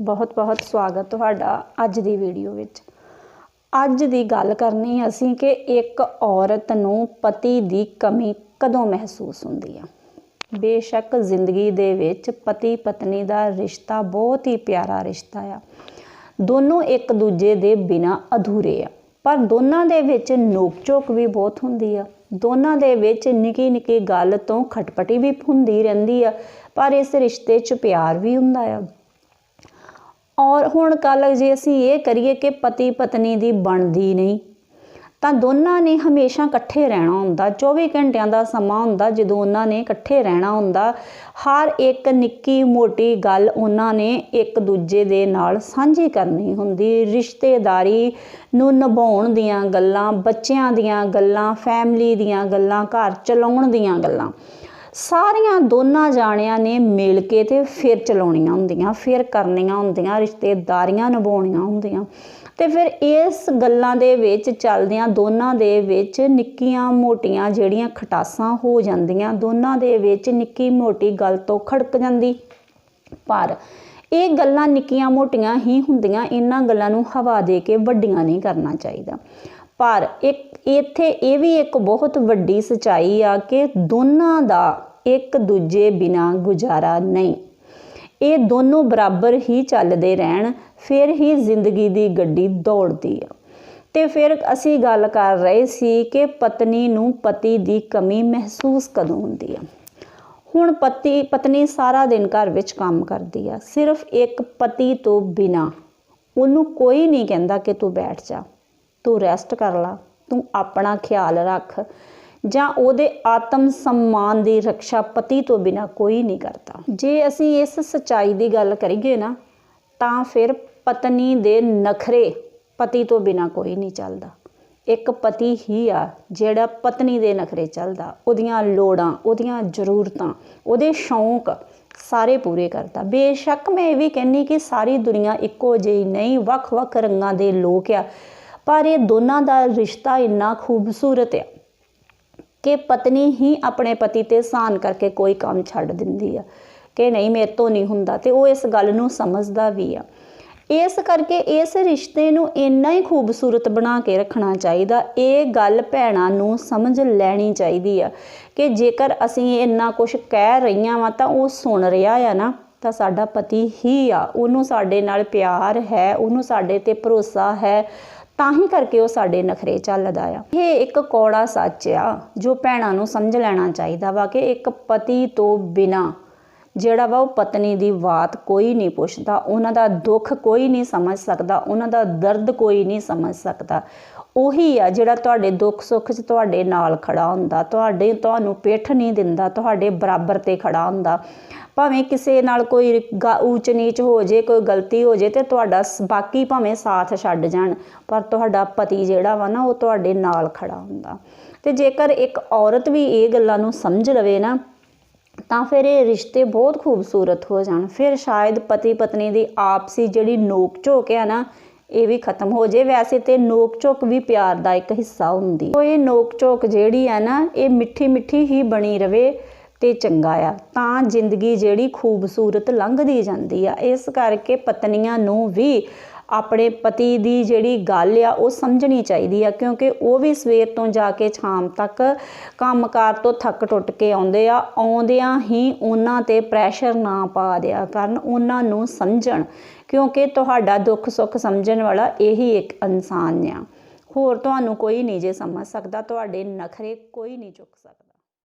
ਬਹੁਤ-ਬਹੁਤ ਸਵਾਗਤ ਤੁਹਾਡਾ ਅੱਜ ਦੀ ਵੀਡੀਓ ਵਿੱਚ। ਅੱਜ ਦੀ ਗੱਲ ਕਰਨੀ ਅਸੀਂ ਕਿ ਇੱਕ ਔਰਤ ਨੂੰ ਪਤੀ ਦੀ ਕਮੀ ਕਦੋਂ ਮਹਿਸੂਸ ਹੁੰਦੀ ਆ। ਬੇਸ਼ੱਕ ਜ਼ਿੰਦਗੀ ਦੇ ਵਿੱਚ ਪਤੀ ਪਤਨੀ ਦਾ ਰਿਸ਼ਤਾ ਬਹੁਤ ਹੀ ਪਿਆਰਾ ਰਿਸ਼ਤਾ ਆ। ਦੋਨੋਂ ਇੱਕ ਦੂਜੇ ਦੇ ਬਿਨਾ ਅਧੂਰੇ ਆ। ਪਰ ਦੋਨਾਂ ਦੇ ਵਿੱਚ ਨੋਕ ਝੋਕ ਵੀ ਬਹੁਤ ਹੁੰਦੀ ਆ। ਦੋਨਾਂ ਦੇ ਵਿੱਚ ਨਿੱਕੀ ਨਿੱਕੀ ਗੱਲ ਤੋਂ ਖਟਪਟੀ ਵੀ ਹੁੰਦੀ ਰਹਿੰਦੀ ਆ। ਪਰ ਇਸ ਰਿਸ਼ਤੇ 'ਚ ਪਿਆਰ ਵੀ ਹੁੰਦਾ ਆ। ਔਰ ਹੁਣ ਕੱਲ ਜੇ ਅਸੀਂ ਇਹ ਕਰੀਏ ਕਿ ਪਤੀ ਪਤਨੀ ਦੀ ਬਣਦੀ ਨਹੀਂ, ਤਾਂ ਦੋਨਾਂ ਨੇ ਹਮੇਸ਼ਾ ਇਕੱਠੇ ਰਹਿਣਾ ਹੁੰਦਾ। 24 ਘੰਟਿਆਂ ਦਾ ਸਮਾਂ ਹੁੰਦਾ ਜਦੋਂ ਉਹਨਾਂ ਨੇ ਇਕੱਠੇ ਰਹਿਣਾ ਹੁੰਦਾ, ਹਰ ਇੱਕ ਨਿੱਕੀ ਮੋਟੀ ਗੱਲ ਉਹਨਾਂ ਨੇ ਇੱਕ ਦੂਜੇ ਦੇ ਨਾਲ ਸਾਂਝੀ ਕਰਨੀ ਹੁੰਦੀ। ਰਿਸ਼ਤੇਦਾਰੀ ਨੂੰ ਨਿਭਾਉਣ ਦੀਆਂ ਗੱਲਾਂ, ਬੱਚਿਆਂ ਦੀਆਂ ਗੱਲਾਂ ਫੈਮਿਲੀ ਦੀਆਂ ਗੱਲਾਂ, ਘਰ ਚਲਾਉਣ ਦੀਆਂ ਗੱਲਾਂ ਸਾਰੀਆਂ ਦੋਨਾਂ ਜਾਣਿਆਂ ਨੇ ਮਿਲ ਕੇ ਤੇ ਫਿਰ ਚਲਾਉਣੀਆਂ ਹੁੰਦੀਆਂ, ਫਿਰ ਕਰਨੀਆਂ ਹੁੰਦੀਆਂ, ਰਿਸ਼ਤੇਦਾਰੀਆਂ ਨਿਭਾਉਣੀਆਂ ਹੁੰਦੀਆਂ। ਤੇ ਫਿਰ ਇਸ ਗੱਲਾਂ ਦੇ ਵਿੱਚ ਚੱਲਦਿਆਂ ਦੋਨਾਂ ਦੇ ਵਿੱਚ ਨਿੱਕੀਆਂ ਮੋਟੀਆਂ ਜਿਹੜੀਆਂ ਖਟਾਸਾਂ ਹੋ ਜਾਂਦੀਆਂ, ਦੋਨਾਂ ਦੇ ਵਿੱਚ ਨਿੱਕੀ ਮੋਟੀ ਗੱਲ ਤੋਂ ਖੜਕ ਜਾਂਦੀ। ਪਰ ਇਹ ਗੱਲਾਂ ਨਿੱਕੀਆਂ ਮੋਟੀਆਂ ਹੀ ਹੁੰਦੀਆਂ, ਇਹਨਾਂ ਗੱਲਾਂ ਨੂੰ ਹਵਾ ਦੇ ਕੇ ਵੱਡੀਆਂ ਨਹੀਂ ਕਰਨਾ ਚਾਹੀਦਾ। ਪਰ ਇੱਕ ਇੱਥੇ ਇਹ ਵੀ ਇੱਕ ਬਹੁਤ ਵੱਡੀ ਸਚਾਈ ਆ ਕਿ ਦੋਨਾਂ ਦਾ ਇੱਕ ਦੂਜੇ ਬਿਨਾ ਗੁਜ਼ਾਰਾ ਨਹੀਂ। ਇਹ ਦੋਨੋਂ ਬਰਾਬਰ ਹੀ ਚੱਲਦੇ ਰਹਿਣ, ਫਿਰ ਹੀ ਜ਼ਿੰਦਗੀ ਦੀ ਗੱਡੀ ਦੌੜਦੀ ਆ। ਤੇ ਫਿਰ ਅਸੀਂ ਗੱਲ ਕਰ ਰਹੇ ਸੀ ਕਿ ਪਤਨੀ ਨੂੰ ਪਤੀ ਦੀ ਕਮੀ ਮਹਿਸੂਸ ਕਦੋਂ ਹੁੰਦੀ ਆ। ਹੁਣ ਪਤੀ, ਪਤਨੀ ਸਾਰਾ ਦਿਨ ਘਰ ਵਿੱਚ ਕੰਮ ਕਰਦੀ ਆ। ਸਿਰਫ ਇੱਕ ਪਤੀ ਤੋਂ ਬਿਨਾ ਉਹਨੂੰ ਕੋਈ ਨਹੀਂ ਕਹਿੰਦਾ ਕਿ ਤੂੰ ਬੈਠ ਜਾ। ਤੂੰ ਰੈਸਟ ਕਰ ਲਾ, ਤੂੰ ਆਪਣਾ ਖਿਆਲ ਰੱਖ। ਜਾਂ ਉਹਦੇ ਆਤਮ ਸਨਮਾਨ ਦੀ ਰੱਖਿਆ ਪਤੀ ਤੋਂ ਬਿਨਾ ਕੋਈ ਨਹੀਂ ਕਰਦਾ। ਜੇ ਅਸੀਂ ਇਸ ਸਚਾਈ ਦੀ ਗੱਲ ਕਰੀਏ ਨਾ, ਤਾਂ ਫਿਰ ਪਤਨੀ ਦੇ ਨਖਰੇ ਪਤੀ ਤੋਂ ਬਿਨਾ ਕੋਈ ਨਹੀਂ ਚੱਲਦਾ। ਇੱਕ ਪਤੀ ਹੀ ਆ ਜਿਹੜਾ ਪਤਨੀ ਦੇ ਨਖਰੇ ਚੱਲਦਾ। ਉਹਦੀਆਂ ਲੋੜਾਂ, ਉਹਦੀਆਂ ਜ਼ਰੂਰਤਾਂ, ਉਹਦੇ ਸ਼ੌਂਕ ਸਾਰੇ ਪੂਰੇ ਕਰਦਾ। ਬੇਸ਼ੱਕ ਮੈਂ ਇਹ ਵੀ ਕਹਿੰਨੀ ਕਿ ਸਾਰੀ ਦੁਨੀਆ ਇੱਕੋ ਜਿਹੀ ਨਹੀਂ, ਵੱਖ-ਵੱਖ ਰੰਗਾਂ ਦੇ ਲੋਕ ਆ। ਪਰ ਇਹ ਦੋਨਾਂ ਦਾ ਰਿਸ਼ਤਾ ਇੰਨਾ ਖੂਬਸੂਰਤ ਆ ਕਿ ਪਤਨੀ ਹੀ ਆਪਣੇ ਪਤੀ ਤੇ ਸਾਨ ਕਰਕੇ ਕੋਈ ਕੰਮ ਛੱਡ ਦਿੰਦੀ ਆ ਕਿ ਨਹੀਂ, ਮੇਰੇ ਤੋਂ ਨਹੀਂ ਹੁੰਦਾ ਤੇ ਉਹ ਇਸ ਗੱਲ ਨੂੰ ਸਮਝਦਾ ਵੀ ਆ। ਇਸ ਕਰਕੇ ਇਸ ਰਿਸ਼ਤੇ ਨੂੰ ਇੰਨਾ ਹੀ ਖੂਬਸੂਰਤ ਬਣਾ ਕੇ ਰੱਖਣਾ ਚਾਹੀਦਾ, ਇਹ ਗੱਲ ਭੈਣਾਂ ਨੂੰ ਸਮਝ ਲੈਣੀ ਚਾਹੀਦੀ ਆ ਕਿ ਜੇਕਰ ਅਸੀਂ ਇੰਨਾ ਕੁਝ ਕਹਿ ਰਹੀਆਂ ਵਾ ਤਾਂ ਉਹ ਸੁਣ ਰਿਹਾ ਆ ਨਾ, ਤਾਂ ਸਾਡਾ ਪਤੀ ਹੀ ਆ। ਉਹਨੂੰ ਸਾਡੇ ਨਾਲ ਪਿਆਰ ਹੈ, ਉਹਨੂੰ ਸਾਡੇ ਤੇ ਭਰੋਸਾ ਹੈ ਤਾਂ ਹੀ ਕਰਕੇ ਉਹ ਸਾਡੇ ਨਖਰੇ ਚੱਲਦਾ ਆ। ਇਹ ਇੱਕ ਕੌੜਾ ਸੱਚ ਆ, ਜੋ ਭੈਣਾਂ ਨੂੰ ਸਮਝ ਲੈਣਾ ਚਾਹੀਦਾ ਵਾ ਕਿ ਇੱਕ ਪਤੀ ਤੋਂ ਬਿਨਾ ਜਿਹੜਾ ਵਾ ਉਹ ਪਤਨੀ ਦੀ ਬਾਤ ਕੋਈ ਨਹੀਂ ਪੁੱਛਦਾ, ਉਹਨਾਂ ਦਾ ਦੁੱਖ ਕੋਈ ਨਹੀਂ ਸਮਝ ਸਕਦਾ, ਉਹਨਾਂ ਦਾ ਦਰਦ ਕੋਈ ਨਹੀਂ ਸਮਝ ਸਕਦਾ। ਉਹੀ ਆ ਜਿਹੜਾ ਤੁਹਾਡੇ ਦੁੱਖ ਸੁੱਖ 'ਚ ਤੁਹਾਡੇ ਨਾਲ ਖੜਾ ਹੁੰਦਾ, ਤੁਹਾਡੇ, ਤੁਹਾਨੂੰ ਪਿੱਠ ਨਹੀਂ ਦਿੰਦਾ, ਤੁਹਾਡੇ ਬਰਾਬਰ ਤੇ ਖੜਾ ਹੁੰਦਾ। ਭਾਵੇਂ ਕਿਸੇ ਨਾਲ ਕੋਈ ਊਚ ਨੀਚ ਹੋ ਜੇ, ਕੋਈ ਗਲਤੀ ਹੋ ਜੇ ਤੇ ਤੁਹਾਡਾ ਬਾਕੀ ਭਾਵੇਂ ਸਾਥ ਛੱਡ ਜਾਣ, ਪਰ ਤੁਹਾਡਾ ਪਤੀ ਜਿਹੜਾ ਵਾ ਨਾ ਉਹ ਤੁਹਾਡੇ ਨਾਲ ਖੜਾ ਹੁੰਦਾ। ਤੇ ਜੇਕਰ ਇੱਕ ਔਰਤ ਵੀ ਇਹ ਗੱਲਾਂ ਨੂੰ ਸਮਝ ਲਵੇ ਨਾ, ਤਾਂ ਫਿਰ ਇਹ ਰਿਸ਼ਤੇ ਬਹੁਤ ਖੂਬਸੂਰਤ ਹੋ ਜਾਣ। ਫਿਰ ਸ਼ਾਇਦ ਪਤੀ ਪਤਨੀ ਦੀ ਆਪਸੀ ਜਿਹੜੀ ਨੋਕ ਝੋਕ ਹੈ ਨਾ, ਇਹ ਵੀ ਖਤਮ ਹੋ ਜੇ। ਵੈਸੇ ਤੇ ਨੋਕ ਝੋਕ ਵੀ ਪਿਆਰ ਦਾ ਇੱਕ ਹਿੱਸਾ ਹੁੰਦੀ। ਉਹ ਇਹ ਨੋਕ ਝੋਕ ਜਿਹੜੀ ਹੈ ਨਾ, ਇਹ ਮਿੱਠੀ ਮਿੱਠੀ ਹੀ ਬਣੀ ਰਵੇ। ਤੇ ਚੰਗਾ ਆ। ਤਾਂ ਜ਼ਿੰਦਗੀ ਜਿਹੜੀ ਖੂਬਸੂਰਤ ਲੰਘਦੀ ਜਾਂਦੀ ਆ। ਇਸ ਕਰਕੇ ਪਤਨੀਆਂ ਨੂੰ ਵੀ ਆਪਣੇ ਪਤੀ ਦੀ ਜਿਹੜੀ ਗੱਲ ਆ, ਉਹ ਸਮਝਣੀ ਚਾਹੀਦੀ ਆ, ਕਿਉਂਕਿ ਉਹ ਵੀ ਸਵੇਰ ਤੋਂ ਜਾ ਕੇ ਸ਼ਾਮ ਤੱਕ ਕੰਮਕਾਰ ਤੋਂ ਥੱਕ ਟੁੱਟ ਕੇ ਆਉਂਦੇ ਆ। ਆਉਂਦਿਆਂ ਹੀ ਉਹਨਾਂ ਤੇ ਪ੍ਰੈਸ਼ਰ ਨਾ ਪਾ ਦਿਆ ਕਰਨ, ਉਹਨਾਂ ਨੂੰ ਸਮਝਣ, ਕਿਉਂਕਿ ਤੁਹਾਡਾ ਦੁੱਖ ਸੁੱਖ ਸਮਝਣ ਵਾਲਾ ਇਹੀ ਇੱਕ ਇਨਸਾਨ ਆ। ਹੋਰ ਤੁਹਾਨੂੰ ਕੋਈ ਨਹੀਂ ਜੇ ਸਮਝ ਸਕਦਾ, ਤੁਹਾਡੇ ਨਖਰੇ ਕੋਈ ਨਹੀਂ ਚੁੱਕ ਸਕਦਾ।